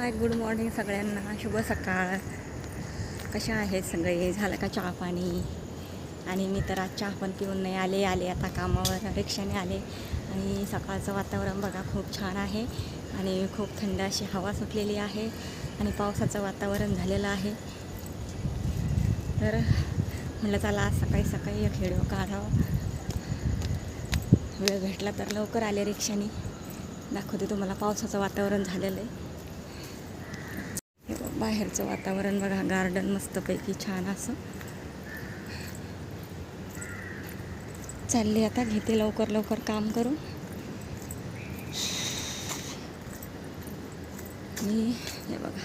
Hi good morning सगळ्यांना. शुभ सकाळ. कशा आहेत सगळे? झालं का चहा पाणी? आणि मी तर आज चहा पण पिऊन नाही आले. आले आता कामावर रिक्षाने आले. आणि सकाळचं वातावरण बघा खूप छान आहे. आणि खूप थंड अशी हवा सुटलेली आहे. आणि पावसाचं वातावरण झालेलं आहे. तर म्हटलं चला आज सकाळी सकाळी एक व्हिडिओ काढावा. वेळ भेटला तर लवकर आले रिक्षाने. दाखवते तुम्हाला पावसाचं वातावरण झालेलं आहे. बाहेरचं वातावरण बघा गार्डन मस्तपैकी छान असं. चालले आता घेते लवकर लवकर काम करून. मी हे बघा.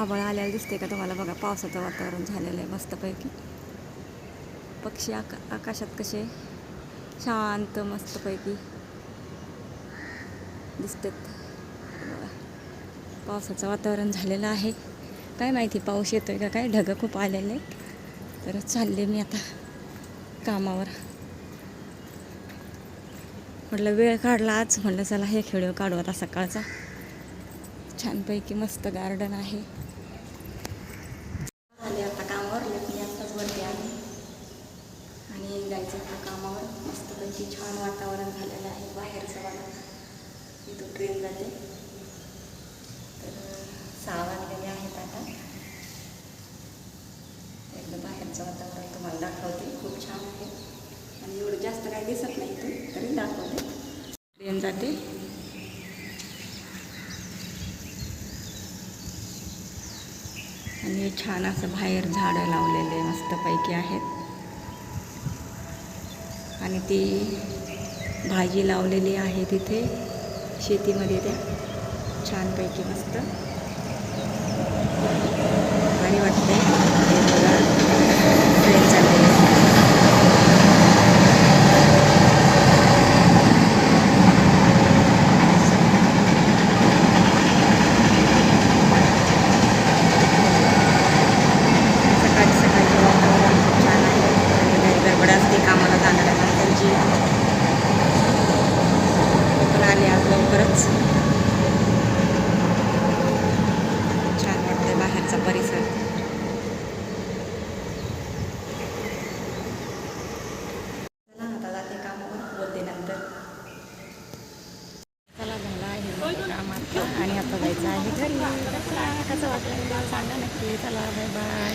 आभाळ आल्याला दिसते का तुम्हाला? बघा पावसाचं वातावरण झालेलं आहे मस्तपैकी. पक्षी आका आकाशात कसे शांत मस्तपैकी दिसतात. पावसाचं वातावरण झालेलं आहे. काय माहिती पाऊस येतोय का काय? ढगं खूप आलेले तर चालले मी आता कामावर. म्हटलं वेळ काढला आज. म्हटलं चला हे खेळ काढू आता सकाळचा. छानपैकी मस्त गार्डन आहे. आले आता कामावर. मी आत्ताच वरती आले. आणि जायचं आता कामावर. मस्तपैकी छान वातावरण झालेलं आहे. बाहेरचं मला इथून ट्रेन जाते तर सहा वाजलेले आहेत आता एकदा वातावरण तुम्हाला दाखवते. खूप छान आहे. आणि एवढं जास्त काही दिसत नाही ते तरी दाखवते. ट्रेन जाते. आणि छान असं बाहेर झाडं लावलेले मस्तपैकी आहेत. आणि ती भाजी लावलेली आहे तिथे. शेतीमध्ये त्या. छानपैकी मस्त. ก็สวัสดีดาวสันนั่นแหละคือลาบายบาย